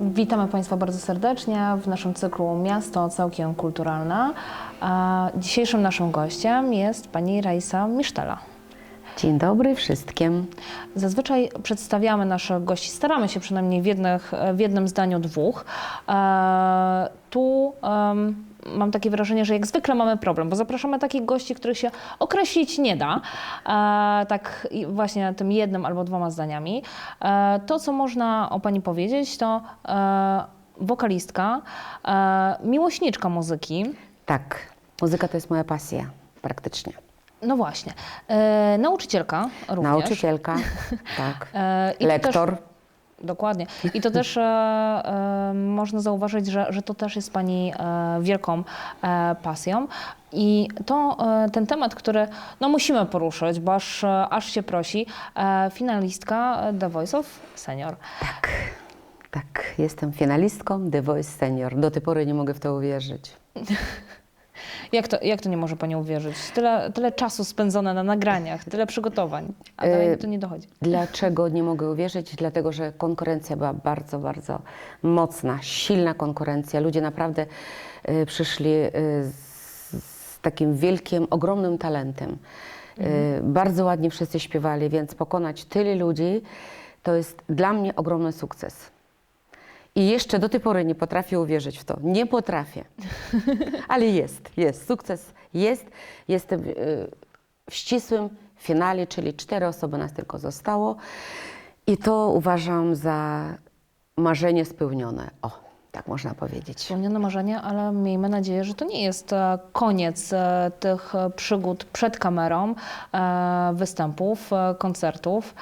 Witamy Państwa bardzo serdecznie w naszym cyklu Miasto Całkiem Kulturalne. Dzisiejszym naszym gościem jest pani Raisa Misztela. Dzień dobry wszystkim. Zazwyczaj przedstawiamy naszych gości, staramy się przynajmniej w, jednych, w jednym zdaniu dwóch. E, tu mam takie wrażenie, że jak zwykle mamy problem, bo zapraszamy takich gości, których się określić nie da, e, tak właśnie tym jednym albo dwoma zdaniami. E, to, co można o pani powiedzieć, to e, wokalistka, e, miłośniczka muzyki. Tak, muzyka to jest moja pasja praktycznie. No właśnie. E, nauczycielka również. Nauczycielka, tak. E, Lektor. Też, dokładnie. I to też e, e, można zauważyć, że, że to też jest Pani e, wielką e, pasją. I to e, ten temat, który no, musimy poruszyć, bo aż, e, aż się prosi. E, finalistka The Voice of Senior. Tak, tak. Jestem finalistką The Voice Senior. Do tej pory nie mogę w to uwierzyć. Jak to, jak to nie może Pani uwierzyć? Tyle, tyle czasu spędzone na nagraniach, tyle przygotowań, a dalej to nie dochodzi. Dlaczego nie mogę uwierzyć? Dlatego, że konkurencja była bardzo, bardzo mocna, silna konkurencja. Ludzie naprawdę y, przyszli y, z, takim wielkim, ogromnym talentem. Y, bardzo ładnie wszyscy śpiewali, więc pokonać tyle ludzi to jest dla mnie ogromny sukces. I jeszcze do tej pory nie potrafię uwierzyć w to. Nie potrafię. Ale jest, jest. Sukces jest. Jestem y, w ścisłym finale, czyli cztery osoby nas tylko zostało. I to uważam za marzenie spełnione. O, tak można powiedzieć. Spełnione marzenie, ale miejmy nadzieję, że to nie jest e, koniec e, tych przygód przed kamerą, e, występów, koncertów.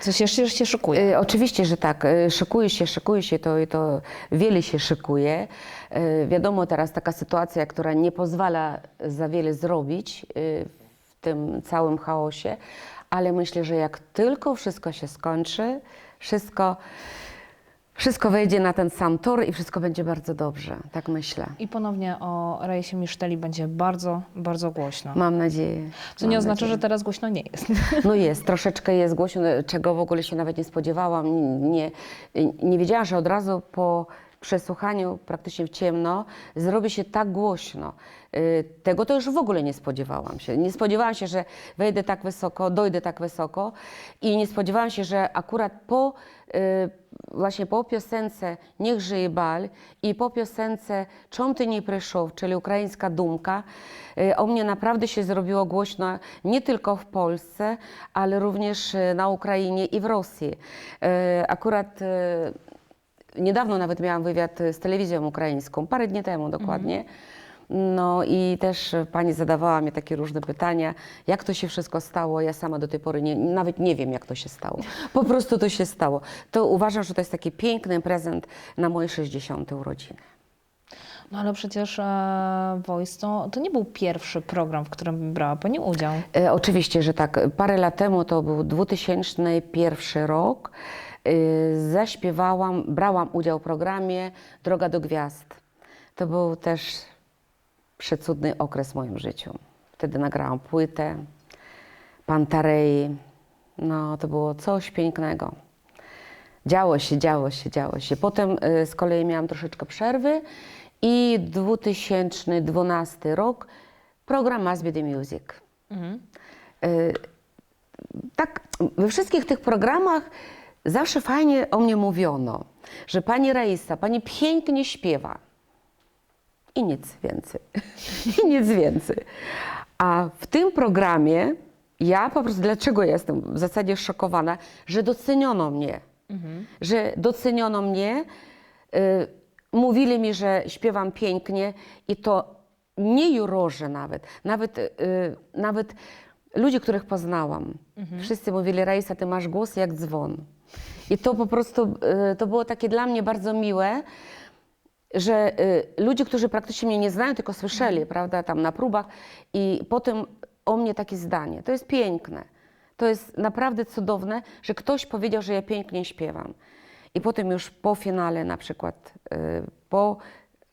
Coś jeszcze się szykuje. Y, oczywiście, że tak. Y, Szykuje się, szykuje się to i to wiele się szykuje. Y, wiadomo teraz taka sytuacja, która nie pozwala za wiele zrobić w tym całym chaosie, ale myślę, że jak tylko wszystko się skończy, wszystko, wszystko wejdzie na ten sam tor i wszystko będzie bardzo dobrze. Tak myślę. I ponownie o Rejsie Miszteli będzie bardzo, bardzo głośno. Mam nadzieję. Co mam nie oznacza, nadzieję. że teraz głośno nie jest. No jest, troszeczkę jest głośno, czego w ogóle się nawet nie spodziewałam. Nie, nie wiedziałam, że od razu po przesłuchaniu praktycznie w ciemno zrobi się tak głośno. Y, Tego to już w ogóle nie spodziewałam się. Nie spodziewałam się, że wejdę tak wysoko, dojdę tak wysoko i nie spodziewałam się, że akurat po y, właśnie po piosence Niech żyje bal i po piosence Czom ty nie czyli ukraińska dumka, y, o mnie naprawdę się zrobiło głośno nie tylko w Polsce, ale również y, na Ukrainie i w Rosji. Y, Akurat niedawno nawet miałam wywiad z telewizją ukraińską, parę dni temu dokładnie. No i też pani zadawała mi takie różne pytania, jak to się wszystko stało. Ja sama do tej pory nie, nawet nie wiem, jak to się stało. Po prostu to się stało. To uważam, że to jest taki piękny prezent na moje 60. urodziny. No ale przecież e, Voice to, to nie był pierwszy program, w którym brała Pani udział. E, oczywiście, że tak. Parę lat temu, to był 2001 rok, e, zaśpiewałam, brałam udział w programie Droga do Gwiazd. To był też przecudny okres w moim życiu. Wtedy nagrałam płytę Pantarei. No, to było coś pięknego. Działo się, działo się, działo się. Potem y, z kolei miałam troszeczkę przerwy i 2012 rok program Must Be The Music. Y, tak, we wszystkich tych programach zawsze fajnie o mnie mówiono, że pani Raisa, pani pięknie śpiewa. I nic więcej. I nic więcej. A w tym programie ja po prostu, dlaczego ja jestem w zasadzie szokowana, że doceniono mnie. Że doceniono mnie, y, mówili mi, że śpiewam pięknie i to nie jurorzy nawet, nawet, y, nawet ludzie, których poznałam. Wszyscy mówili, Raisa, ty masz głos jak dzwon. I to po prostu, y, to było takie dla mnie bardzo miłe, że y, ludzie, którzy praktycznie mnie nie znają, tylko słyszeli, prawda, tam na próbach i potem o mnie takie zdanie. To jest piękne. To jest naprawdę cudowne, że ktoś powiedział, że ja pięknie śpiewam. I potem już po finale na przykład, y, po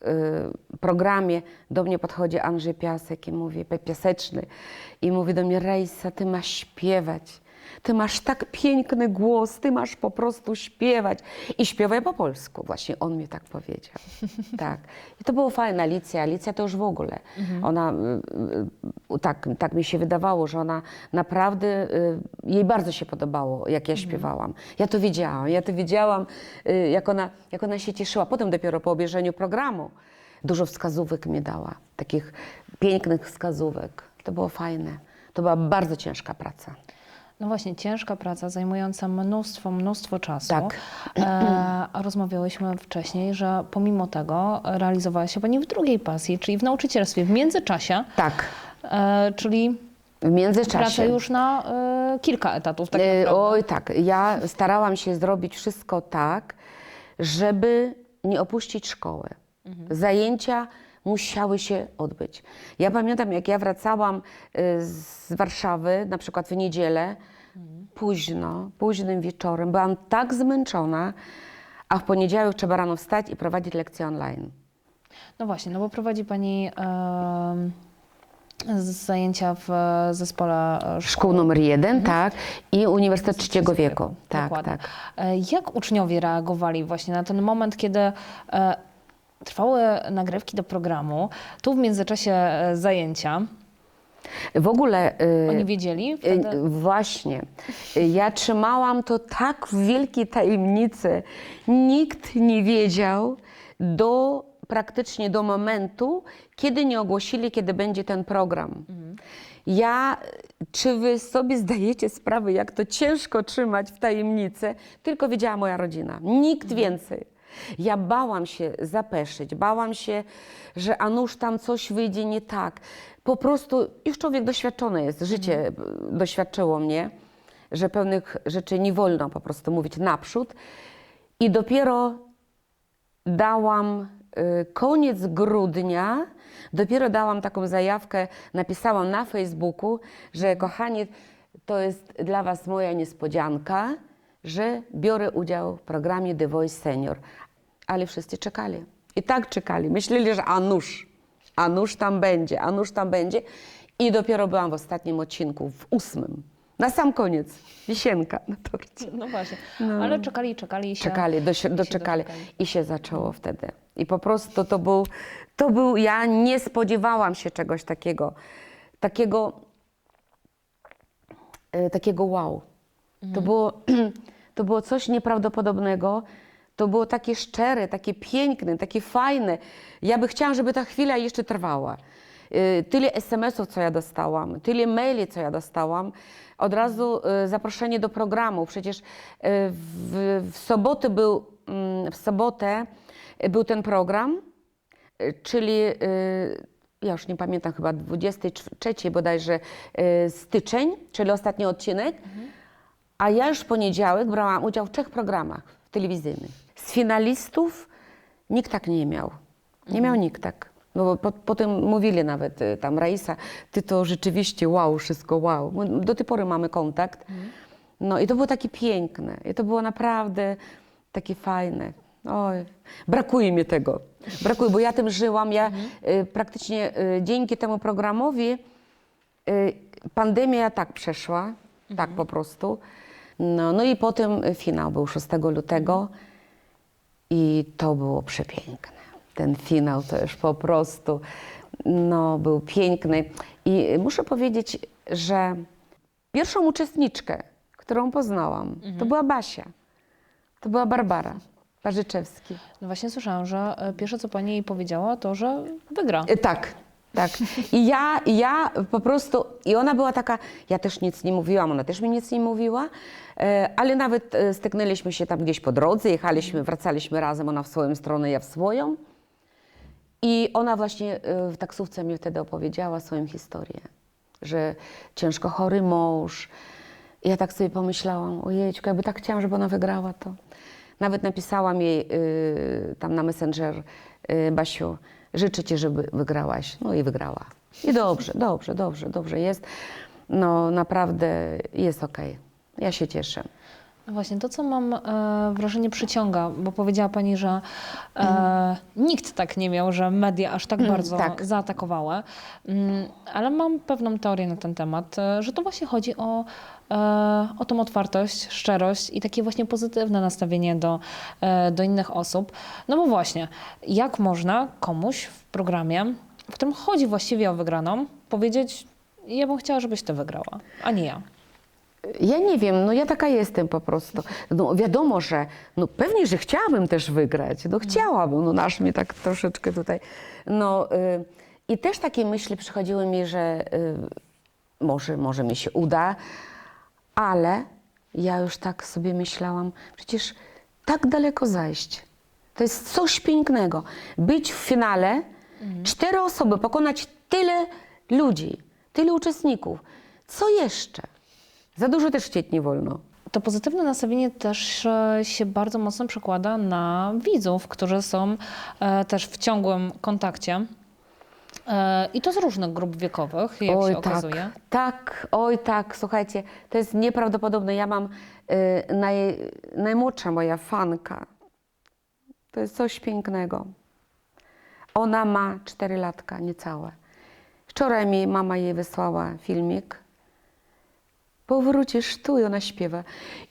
y, programie do mnie podchodzi Andrzej Piasek i mówi, piaseczny, i mówi do mnie, Rejsa, ty masz śpiewać. Ty masz tak piękny głos, ty masz po prostu śpiewać. I śpiewaj po polsku. Właśnie on mi tak powiedział. tak. I to było fajne. Alicja, Alicja to już w ogóle. Ona, y, y, tak, tak mi się wydawało, że ona naprawdę, y, jej bardzo się podobało, jak ja śpiewałam. Ja to wiedziałam. Ja to wiedziałam, jak ona, jak ona się cieszyła. Potem dopiero po obejrzeniu programu dużo wskazówek mi dała. Takich pięknych wskazówek. To było fajne. To była bardzo ciężka praca. No właśnie, ciężka praca, zajmująca mnóstwo, mnóstwo czasu. Tak. E, rozmawiałyśmy wcześniej, że pomimo tego realizowała się Pani w drugiej pasji, czyli w nauczycielstwie w międzyczasie, Tak, e, czyli w międzyczasie. pracę już na e, kilka etatów tak E, naprawdę. Oj, tak. Ja starałam się zrobić wszystko tak, żeby nie opuścić szkoły. Zajęcia musiały się odbyć. Ja pamiętam, jak ja wracałam e, z Warszawy, na przykład w niedzielę, późno, późnym wieczorem, byłam tak zmęczona, a w poniedziałek trzeba rano wstać i prowadzić lekcje online. No właśnie, no bo prowadzi Pani zajęcia w e, zespole e, Szkół numer jeden, tak, i Uniwersytet Trzeciego Wieku. Tak, Dokładnie. tak. E, Jak uczniowie reagowali właśnie na ten moment, kiedy e, trwały nagrywki do programu, tu w międzyczasie e, zajęcia? W ogóle... y, Oni wiedzieli wtedy? Y, Właśnie. Ja trzymałam to tak w wielkiej tajemnicy. Nikt nie wiedział do praktycznie do momentu, kiedy nie ogłosili, kiedy będzie ten program. Ja, czy wy sobie zdajecie sprawę, jak to ciężko trzymać w tajemnicy? Tylko wiedziała moja rodzina. Nikt więcej. Ja bałam się zapeszyć, bałam się, że a nuż tam coś wyjdzie nie tak. Po prostu już człowiek doświadczony jest, życie Mhm. doświadczyło mnie, że pewnych rzeczy nie wolno po prostu mówić naprzód. I dopiero dałam y, koniec grudnia, dopiero dałam taką zajawkę, napisałam na Facebooku, że kochani, to jest dla Was moja niespodzianka, że biorę udział w programie The Voice Senior. Ale wszyscy czekali. I tak czekali. Myśleli, że a nuż, a nuż tam będzie, a nuż tam będzie. I dopiero byłam w ostatnim odcinku, w ósmym. Na sam koniec. Wisienka na torcie. No właśnie, ale czekali, czekali i się... Czekali, i się doczekali i się zaczęło wtedy. I po prostu to był, to był, ja nie spodziewałam się czegoś takiego, takiego, e, takiego wow. To, było, to było coś nieprawdopodobnego, to było takie szczere, takie piękne, takie fajne. Ja by chciałam, żeby ta chwila jeszcze trwała. E, Tyle SMS-ów, co ja dostałam, tyle maili, co ja dostałam. Od razu e, zaproszenie do programu. Przecież e, w, w sobotę był, mm, w sobotę był ten program, czyli ja już nie pamiętam, chyba 23 bodajże styczeń, czyli ostatni odcinek. A ja już w poniedziałek brałam udział w trzech programach telewizyjnych. Z finalistów nikt tak nie miał. Nie miał nikt tak. No bo po, potem mówili nawet y, tam Raisa, ty to rzeczywiście wow, wszystko wow. My do tej pory mamy kontakt. No i to było takie piękne. I to było naprawdę takie fajne. Oj, brakuje mi tego. Brakuje, bo ja tym żyłam. Ja y, praktycznie y, dzięki temu programowi Y, Pandemia tak przeszła, tak po prostu. No, no i potem finał był 6 lutego i to było przepiękne. Ten finał to już po prostu no, był piękny. I muszę powiedzieć, że pierwszą uczestniczkę, którą poznałam, to była Basia. To była Barbara Parzyczewski. No właśnie słyszałam, że e, pierwsze co Pani jej powiedziała to, że wygra. Y, Tak, tak. I ja, ja po prostu, i ona była taka, ja też nic nie mówiłam, ona też mi nic nie mówiła, e, ale nawet e, styknęliśmy się tam gdzieś po drodze, jechaliśmy, wracaliśmy razem, ona w swoją stronę, ja w swoją. I ona właśnie e, w taksówce mi wtedy opowiedziała swoją historię, że ciężko chory mąż. I ja tak sobie pomyślałam, ojejciu, jakby tak chciałam, żeby ona wygrała to. Nawet napisałam jej y, tam na Messenger, y, Basiu, życzę Ci, żeby wygrałaś. No i wygrała. I dobrze, dobrze, dobrze, dobrze jest. No naprawdę jest okej. Ja się cieszę. Właśnie to, co mam e, wrażenie przyciąga, bo powiedziała Pani, że e, nikt tak nie miał, że media aż tak bardzo tak. zaatakowały, mm, ale mam pewną teorię na ten temat, e, że to właśnie chodzi o, e, o tą otwartość, szczerość i takie właśnie pozytywne nastawienie do, e, do innych osób. No bo właśnie, jak można komuś w programie, w którym chodzi właściwie o wygraną, powiedzieć, ja bym chciała, żebyś ty wygrała, a nie ja. Ja nie wiem, no ja taka jestem po prostu. No wiadomo, że no pewnie, że chciałabym też wygrać. No chciałabym, no nasz mnie tak troszeczkę tutaj. No y, i też takie myśli przychodziły mi, że y, może, może mi się uda, ale ja już tak sobie myślałam, przecież tak daleko zajść. To jest coś pięknego. Być w finale, cztery osoby, pokonać tyle ludzi, tyle uczestników. Co jeszcze? Za dużo też chcieć nie wolno. To pozytywne nastawienie też e, się bardzo mocno przekłada na widzów, którzy są e, też w ciągłym kontakcie. E, I to z różnych grup wiekowych, jak się okazuje. tak, tak, oj tak, słuchajcie, to jest nieprawdopodobne. Ja mam y, naj, najmłodsza moja fanka. To jest coś pięknego. Ona ma 4 latka, niecałe. Wczoraj mi mama jej wysłała filmik. Powrócisz tu i ona śpiewa.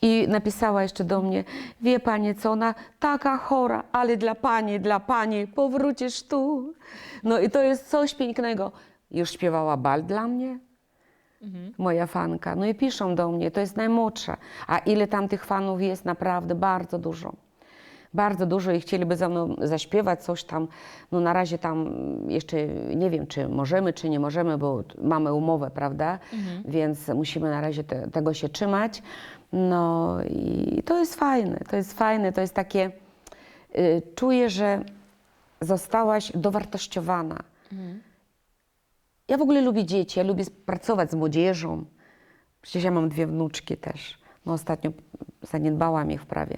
I napisała jeszcze do mnie, wie pani co, ona taka chora, ale dla pani, dla pani, powrócisz tu. No i to jest coś pięknego. Już śpiewała bal dla mnie, moja fanka. No i piszą do mnie, to jest najmłodsza. A ile tam tych fanów jest, naprawdę bardzo dużo. Bardzo dużo i chcieliby ze mną zaśpiewać coś tam. No na razie tam jeszcze nie wiem, czy możemy, czy nie możemy, bo mamy umowę, prawda? Więc musimy na razie te, tego się trzymać. No i to jest fajne, to jest fajne, to jest takie, y, czuję, że zostałaś dowartościowana. Ja w ogóle lubię dzieci, ja lubię pracować z młodzieżą. Przecież ja mam dwie wnuczki też. No ostatnio zaniedbałam ich prawie.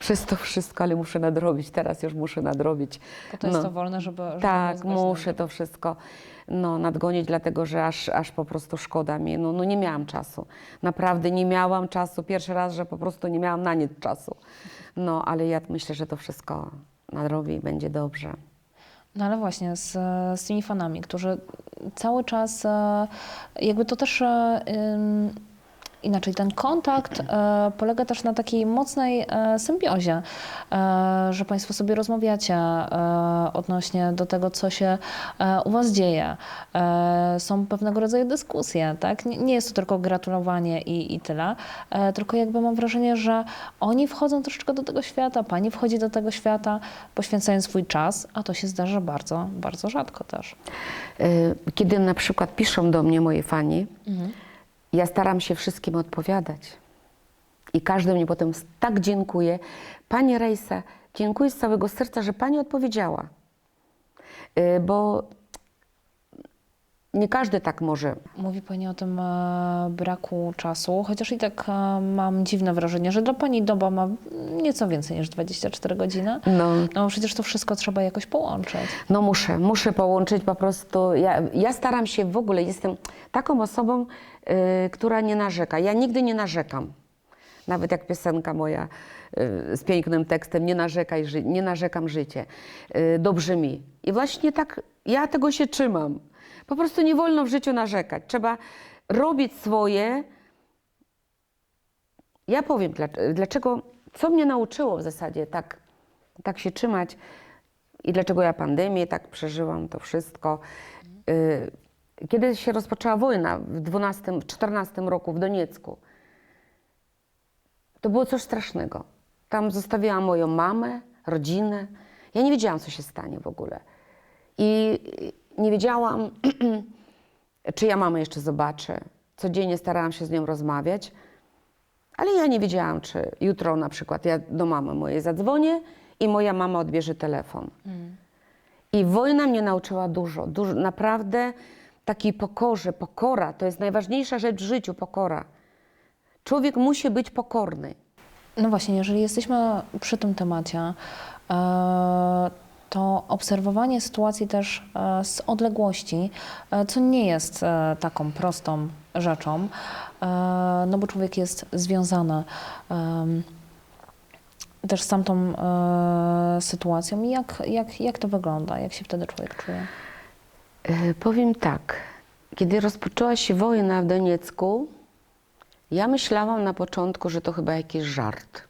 Przez to wszystko, ale muszę nadrobić. Teraz już muszę nadrobić. Po to jest No. to wolne, żeby. żeby Tak, muszę to wszystko no, nadgonić, dlatego że aż, aż po prostu szkoda mi. No, no nie miałam czasu. Naprawdę nie miałam czasu. Pierwszy raz, że po prostu nie miałam na nic czasu. No, ale ja myślę, że to wszystko nadrobię i będzie dobrze. No ale właśnie z, z tymi fanami, którzy cały czas, e, jakby to też ym, inaczej, ten kontakt e, polega też na takiej mocnej e, symbiozie, e, że Państwo sobie rozmawiacie odnośnie do tego, co się u Was dzieje. Są pewnego rodzaju dyskusje, tak? Nie, jest to tylko gratulowanie i, i tyle, tylko jakby mam wrażenie, że oni wchodzą troszeczkę do tego świata, Pani wchodzi do tego świata, poświęcając swój czas, a to się zdarza bardzo, bardzo rzadko też. Kiedy na przykład piszą do mnie moje fani, ja staram się wszystkim odpowiadać. I każdy mnie potem tak dziękuję. Pani Rejsa, dziękuję z całego serca, że Pani odpowiedziała. Y, Bo nie każdy tak może. Mówi Pani o tym e, braku czasu, chociaż i tak e, mam dziwne wrażenie, że dla Pani doba ma nieco więcej niż 24 godziny. No, No przecież to wszystko trzeba jakoś połączyć. no muszę, muszę połączyć po prostu. Ja, ja staram się w ogóle, jestem taką osobą, która nie narzeka. Ja nigdy nie narzekam. Nawet jak piosenka moja y, z pięknym tekstem, nie, narzekaj, nie narzekam życie, y, dobrze mi. I właśnie tak, ja tego się trzymam. Po prostu nie wolno w życiu narzekać. Trzeba robić swoje. Ja powiem, dlac- dlaczego, co mnie nauczyło w zasadzie tak, tak się trzymać i dlaczego ja pandemię tak przeżyłam, to wszystko. Kiedy się rozpoczęła wojna w 12, w 14 roku w Doniecku, to było coś strasznego. Tam zostawiłam moją mamę, rodzinę. Ja nie wiedziałam, co się stanie w ogóle. I nie wiedziałam, czy ja mamę jeszcze zobaczę. Codziennie starałam się z nią rozmawiać, ale ja nie wiedziałam, czy jutro na przykład ja do mamy mojej zadzwonię i moja mama odbierze telefon. I wojna mnie nauczyła dużo, dużo, naprawdę takiej pokorze. Pokora to jest najważniejsza rzecz w życiu, pokora. Człowiek musi być pokorny. No właśnie, jeżeli jesteśmy przy tym temacie, e, to obserwowanie sytuacji też e, z odległości, e, co nie jest taką prostą rzeczą, no bo człowiek jest związany też z tamtą sytuacją. I jak, jak, jak to wygląda? Jak się wtedy człowiek czuje? E, Powiem tak, kiedy rozpoczęła się wojna w Doniecku, ja myślałam na początku, że to chyba jakiś żart.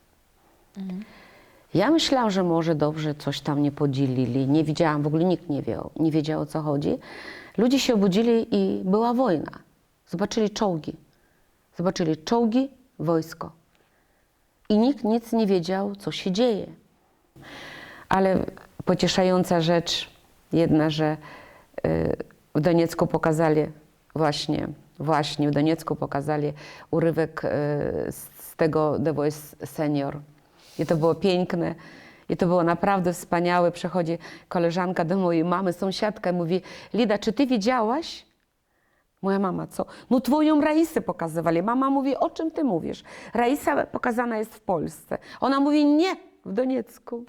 Ja myślałam, że może dobrze coś tam nie podzielili. Nie widziałam, w ogóle nikt nie wiedział, nie wiedział o co chodzi. Ludzie się obudzili i była wojna. Zobaczyli czołgi. Zobaczyli czołgi, wojsko. I nikt nic nie wiedział, co się dzieje. Ale pocieszająca rzecz, jedna, że w Doniecku pokazali właśnie, właśnie w Doniecku pokazali urywek y, z tego The Voice Senior. I to było piękne. I to było naprawdę wspaniałe. Przychodzi koleżanka do mojej mamy, sąsiadka i mówi, Lida, czy ty widziałaś? Moja mama, co? No twoją Raisę pokazywali. Mama mówi, o czym ty mówisz? Raisa pokazana jest w Polsce. Ona mówi, nie, w Doniecku.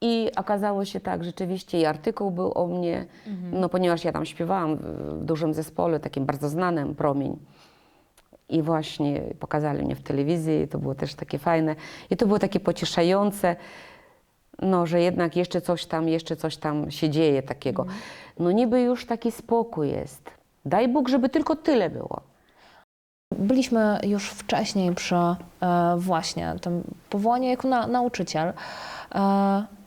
I okazało się tak, rzeczywiście i artykuł był o mnie, no ponieważ ja tam śpiewałam w, dużym zespole, takim bardzo znanym, Promień. I właśnie pokazali mnie w telewizji, to było też takie fajne. I to było takie pocieszające, no, że jednak jeszcze coś tam, jeszcze coś tam się dzieje takiego. No niby już taki spokój jest. Daj Bóg, żeby tylko tyle było. Byliśmy już wcześniej przy e, właśnie tym powołaniu jako na, nauczyciel. E,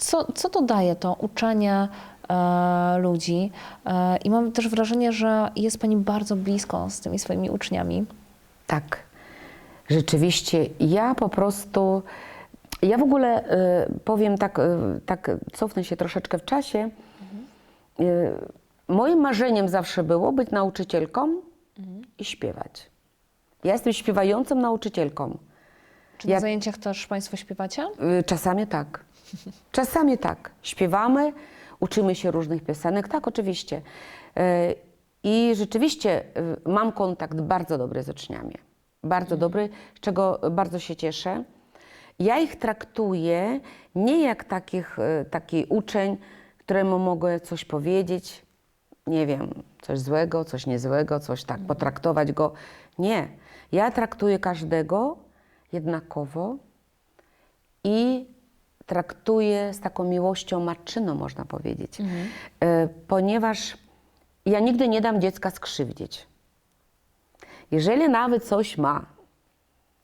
co, co to daje to uczenie e, ludzi? E, I mam też wrażenie, że jest Pani bardzo blisko z tymi swoimi uczniami. Tak, rzeczywiście. Ja po prostu, ja w ogóle y, powiem tak, y, tak, cofnę się troszeczkę w czasie. Y, moim marzeniem zawsze było być nauczycielką i śpiewać. Ja jestem śpiewającą nauczycielką. Czy Ja- na zajęciach też Państwo śpiewacie? Y, Czasami tak. Czasami tak. Śpiewamy, uczymy się różnych piosenek. Tak, oczywiście. Y, I rzeczywiście y, mam kontakt bardzo dobry z uczniami. Bardzo dobry, z czego bardzo się cieszę. Ja ich traktuję nie jak takich, y, taki uczeń, któremu mogę coś powiedzieć, nie wiem, coś złego, coś niezłego, coś tak, potraktować go. Nie. Ja traktuję każdego jednakowo i traktuję z taką miłością matczyną, można powiedzieć. E, Ponieważ ja nigdy nie dam dziecka skrzywdzić. Jeżeli nawet coś ma,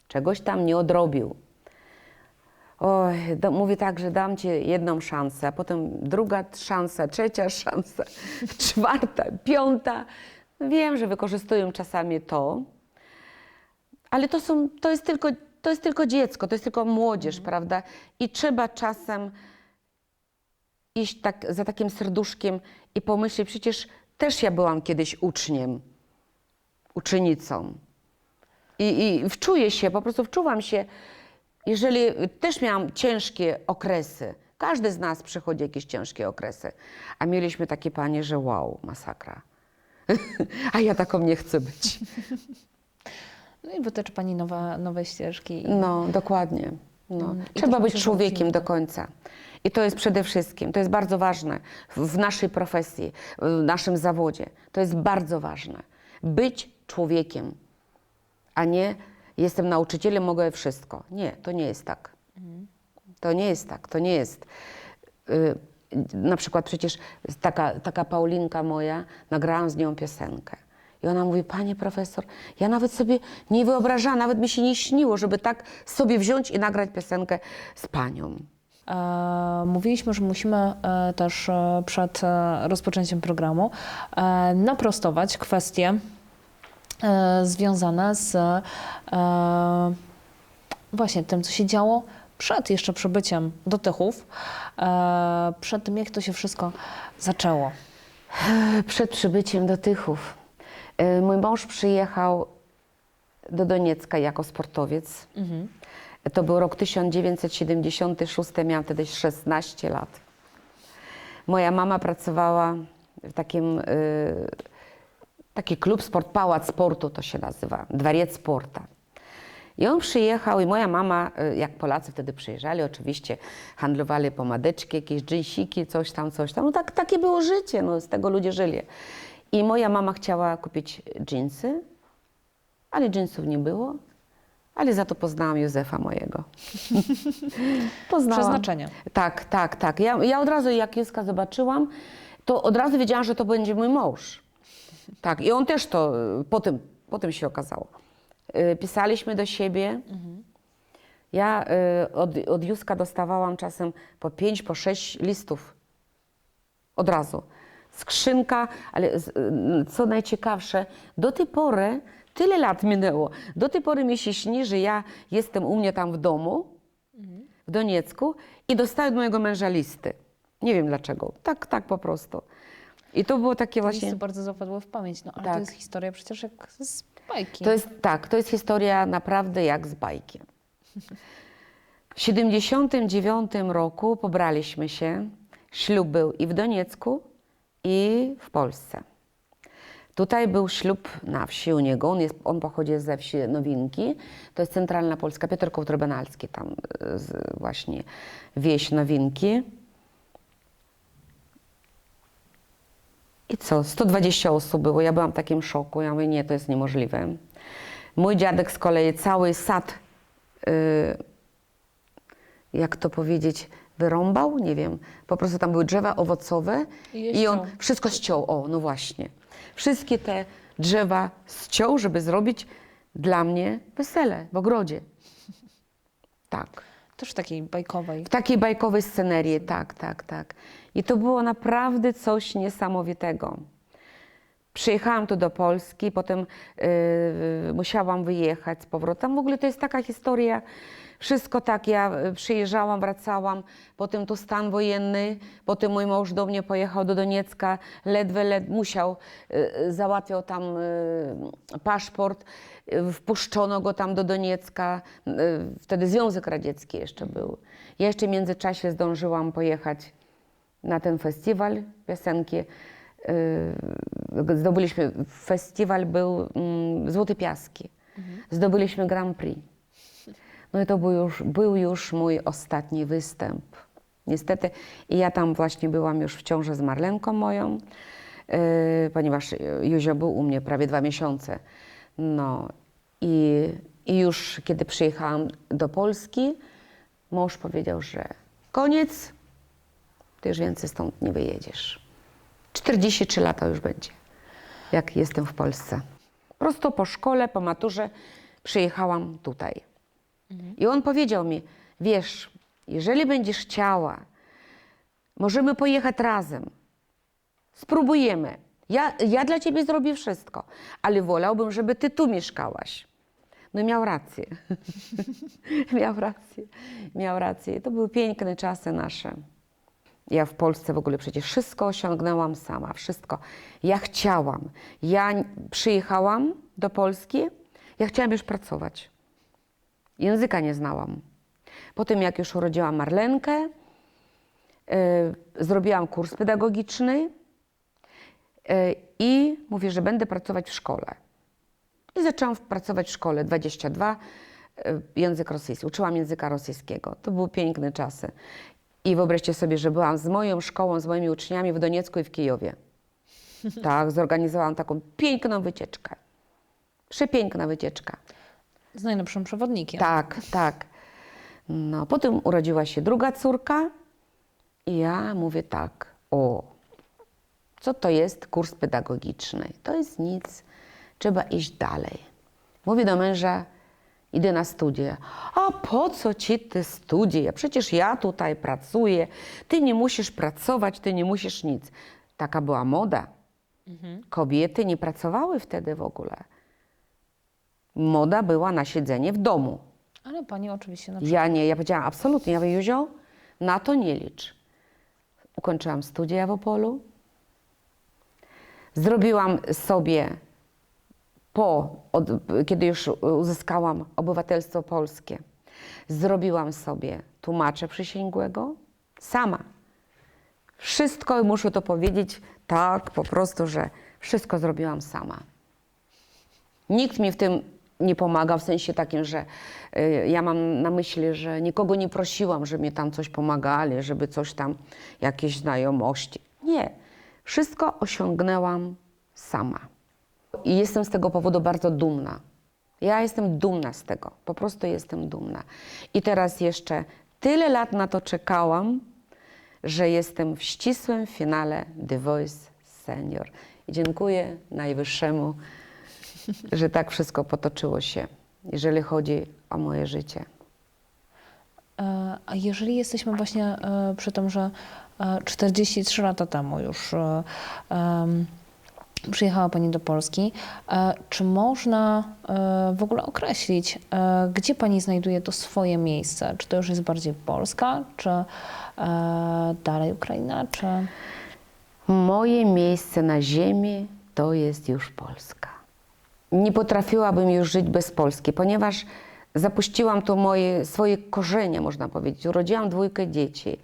czegoś tam nie odrobił, Oj, da, mówię tak, że dam ci jedną szansę, a potem druga szansa, trzecia szansa, czwarta, piąta. Wiem, że wykorzystują czasami to, ale to, są, to, jest tylko, to jest tylko dziecko, to jest tylko młodzież, prawda? I trzeba czasem iść tak, za takim serduszkiem i pomyśleć, przecież też ja byłam kiedyś uczniem, uczennicą. I, I wczuję się, po prostu wczuwam się, jeżeli też miałam ciężkie okresy. Każdy z nas przechodzi jakieś ciężkie okresy. A mieliśmy takie panie, że wow, masakra. A ja taką nie chcę być. No i wytyczy Pani nowe, nowe ścieżki. No, dokładnie. No. Mm, Trzeba być człowiekiem do końca. I to jest przede wszystkim, to jest bardzo ważne w naszej profesji, w naszym zawodzie. To jest bardzo ważne. Być człowiekiem, a nie jestem nauczycielem, mogę wszystko. Nie, to nie jest tak. To nie jest tak, to nie jest. Y, Na przykład przecież taka, taka Paulinka moja, nagrałam z nią piosenkę. I ona mówi, panie profesor, ja nawet sobie nie wyobrażałam, nawet mi się nie śniło, żeby tak sobie wziąć i nagrać piosenkę z panią. E, Mówiliśmy, że musimy e, też e, przed rozpoczęciem programu naprostować kwestie związane z właśnie tym, co się działo przed jeszcze przybyciem do Tychów, przed tym, jak to się wszystko zaczęło. Przed przybyciem do Tychów. Y, Mój mąż przyjechał do Doniecka jako sportowiec. To był rok 1976, miałam wtedy 16 lat. Moja mama pracowała w takim, y, taki klub sport, pałac sportu to się nazywa, dwariec sporta. I on przyjechał i moja mama, y, jak Polacy wtedy przyjeżdżali, oczywiście handlowali pomadeczki, jakieś dżinsiki, coś tam, coś tam. No tak, takie było życie, no, z tego ludzie żyli. I moja mama chciała kupić dżinsy, ale dżinsów nie było, ale za to poznałam Józefa mojego. poznałam. Przeznaczenie. Tak, tak, tak. Ja, ja od razu, jak Józka zobaczyłam, to od razu wiedziałam, że to będzie mój mąż. Tak, i on też to potem, potem się okazało. Y, Pisaliśmy do siebie. Ja y, od, od Józka dostawałam czasem po pięć, po sześć listów. Od razu. Skrzynka, ale y, co najciekawsze, do tej pory, tyle lat minęło, do tej pory mi się śni, że ja jestem u mnie tam w domu, w Doniecku i dostaję od mojego męża listy. Nie wiem dlaczego. Tak, tak po prostu. I to było takie Właśnie... właśnie... bardzo zapadło w pamięć, no ale Tak. to jest historia przecież jak z bajki. To jest tak, to jest historia naprawdę jak z bajki. W 79 roku pobraliśmy się. Ślub był i w Doniecku, i w Polsce. Tutaj był ślub na wsi u niego. On, jest, on pochodzi ze wsi Nowinki. To jest centralna Polska. Piotr Kołtr-Benalski, tam z, właśnie wieś Nowinki. I co? 120 osób było. Ja byłam w takim szoku. Ja mówię, nie, to jest niemożliwe. Mój dziadek z kolei cały sad, y, jak to powiedzieć, wyrąbał, nie wiem. Po prostu tam były drzewa owocowe I i on ściął. wszystko ściął. O, no właśnie. Wszystkie te drzewa ściął, żeby zrobić dla mnie wesele w ogrodzie. Tak. Też w takiej bajkowej. W takiej bajkowej scenerii, tak, tak, tak. I to było naprawdę coś niesamowitego. Przyjechałam tu do Polski, potem yy, musiałam wyjechać z powrotem. W ogóle to jest taka historia, wszystko tak, ja y, przyjeżdżałam, wracałam, potem tu stan wojenny, potem mój mąż do mnie pojechał do Doniecka, ledwie, ledwie musiał, y, załatwiał tam paszport, wpuszczono go tam do Doniecka, wtedy Związek Radziecki jeszcze był. Ja jeszcze w międzyczasie zdążyłam pojechać na ten festiwal piosenki. Zdobyliśmy, festiwal był mm, Złote Piaski. Zdobyliśmy Grand Prix. No i to był już, był już mój ostatni występ. Niestety. I ja tam właśnie byłam już w ciąży z Marlenką moją, yy, ponieważ Józio był u mnie prawie dwa miesiące. No i, i już kiedy przyjechałam do Polski, mąż powiedział, że koniec, ty już więcej stąd nie wyjedziesz. 43 lata już będzie, jak jestem w Polsce. Prosto po szkole, po maturze przyjechałam tutaj. I on powiedział mi, wiesz, jeżeli będziesz chciała, możemy pojechać razem. Spróbujemy. Ja, ja dla ciebie zrobię wszystko, ale wolałbym, żeby ty tu mieszkałaś. No i miał rację. miał rację. Miał rację. To były piękne czasy nasze. Ja w Polsce w ogóle przecież wszystko osiągnęłam sama, wszystko. Ja chciałam. Ja przyjechałam do Polski, ja chciałam już pracować. Języka nie znałam. Potem jak już urodziłam Marlenkę, y, zrobiłam kurs pedagogiczny y, i mówię, że będę pracować w szkole. I zaczęłam pracować w szkole 22, y, język rosyjski. Uczyłam języka rosyjskiego. To były piękne czasy. I wyobraźcie sobie, że byłam z moją szkołą, z moimi uczniami w Doniecku i w Kijowie. Tak, zorganizowałam taką piękną wycieczkę. Przepiękna wycieczka. Z najlepszym przewodnikiem. Tak, tak. No, potem urodziła się druga córka i ja mówię tak, o, co to jest kurs pedagogiczny? To jest nic, trzeba iść dalej. Mówię do męża, idę na studia. A po co ci te studia? Przecież ja tutaj pracuję, ty nie musisz pracować, ty nie musisz nic. Taka była moda. Kobiety nie pracowały wtedy w ogóle. Moda była na siedzenie w domu. Ale pani oczywiście na przykład. Ja nie, ja powiedziałam absolutnie, ja mówię, Józio, na to nie licz. Ukończyłam studia w Opolu. Zrobiłam sobie po, od, kiedy już uzyskałam obywatelstwo polskie, zrobiłam sobie tłumacza przysięgłego sama. Wszystko, muszę to powiedzieć tak po prostu, że wszystko zrobiłam sama. Nikt mi w tym nie pomaga w sensie takim, że y, ja mam na myśli, że nikogo nie prosiłam, żeby mi tam coś pomagali, żeby coś tam, jakieś znajomości. Nie. Wszystko osiągnęłam sama. I jestem z tego powodu bardzo dumna. Ja jestem dumna z tego, po prostu jestem dumna. I teraz jeszcze tyle lat na to czekałam, że jestem w ścisłym finale The Voice Senior. I dziękuję Najwyższemu, że tak wszystko potoczyło się, jeżeli chodzi o moje życie. E, A jeżeli jesteśmy właśnie e, przy tym, że e, 43 lata temu już e, przyjechała Pani do Polski, e, czy można e, w ogóle określić, e, gdzie Pani znajduje to swoje miejsce? Czy to już jest bardziej Polska, czy e, dalej Ukraina, czy... Moje miejsce na ziemi to jest już Polska. Nie potrafiłabym już żyć bez Polski, ponieważ zapuściłam tu moje, swoje korzenie, można powiedzieć. Urodziłam dwójkę dzieci.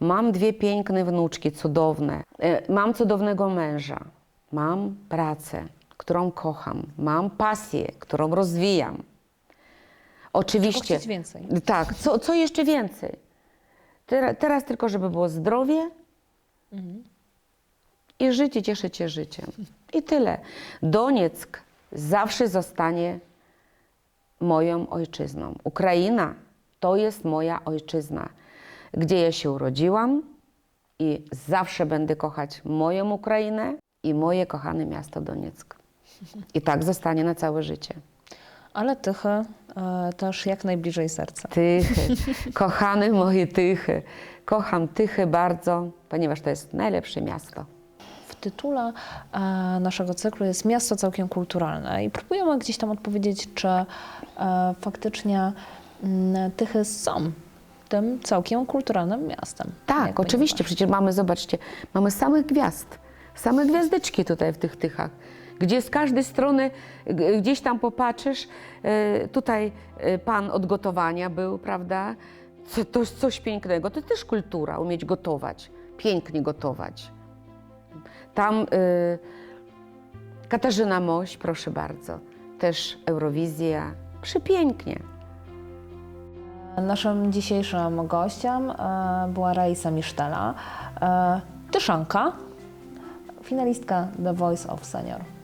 Mam dwie piękne wnuczki, cudowne. E, Mam cudownego męża. Mam pracę, którą kocham. Mam pasję, którą rozwijam. Oczywiście. więcej. Tak, co, co jeszcze więcej? Teraz, teraz tylko, żeby było zdrowie, i żyć i cieszyć się życiem. I tyle. Donieck zawsze zostanie moją ojczyzną. Ukraina to jest moja ojczyzna, gdzie ja się urodziłam i zawsze będę kochać moją Ukrainę i moje kochane miasto Donieck. I tak zostanie na całe życie. Ale Tychy e, też jak najbliżej serca. Tychy, kochane moje Tychy. Kocham Tychy bardzo, ponieważ to jest najlepsze miasto. Tytule e, naszego cyklu jest Miasto całkiem kulturalne i próbujemy gdzieś tam odpowiedzieć, czy e, faktycznie mm, Tychy są tym całkiem kulturalnym miastem. Tak, oczywiście. Przecież mamy, zobaczcie, mamy samych gwiazd. Same gwiazdeczki tutaj w tych tychach. Gdzie z każdej strony, gdzieś tam popatrzysz, e, tutaj pan od gotowania był, prawda? To jest coś pięknego. To też kultura, umieć gotować, pięknie gotować. Tam e, Katarzyna Moś, proszę bardzo, też Eurowizja, przepięknie. Naszym dzisiejszym gościem e, była Raisa Misztela, e, Tyszanka, finalistka The Voice of Senior.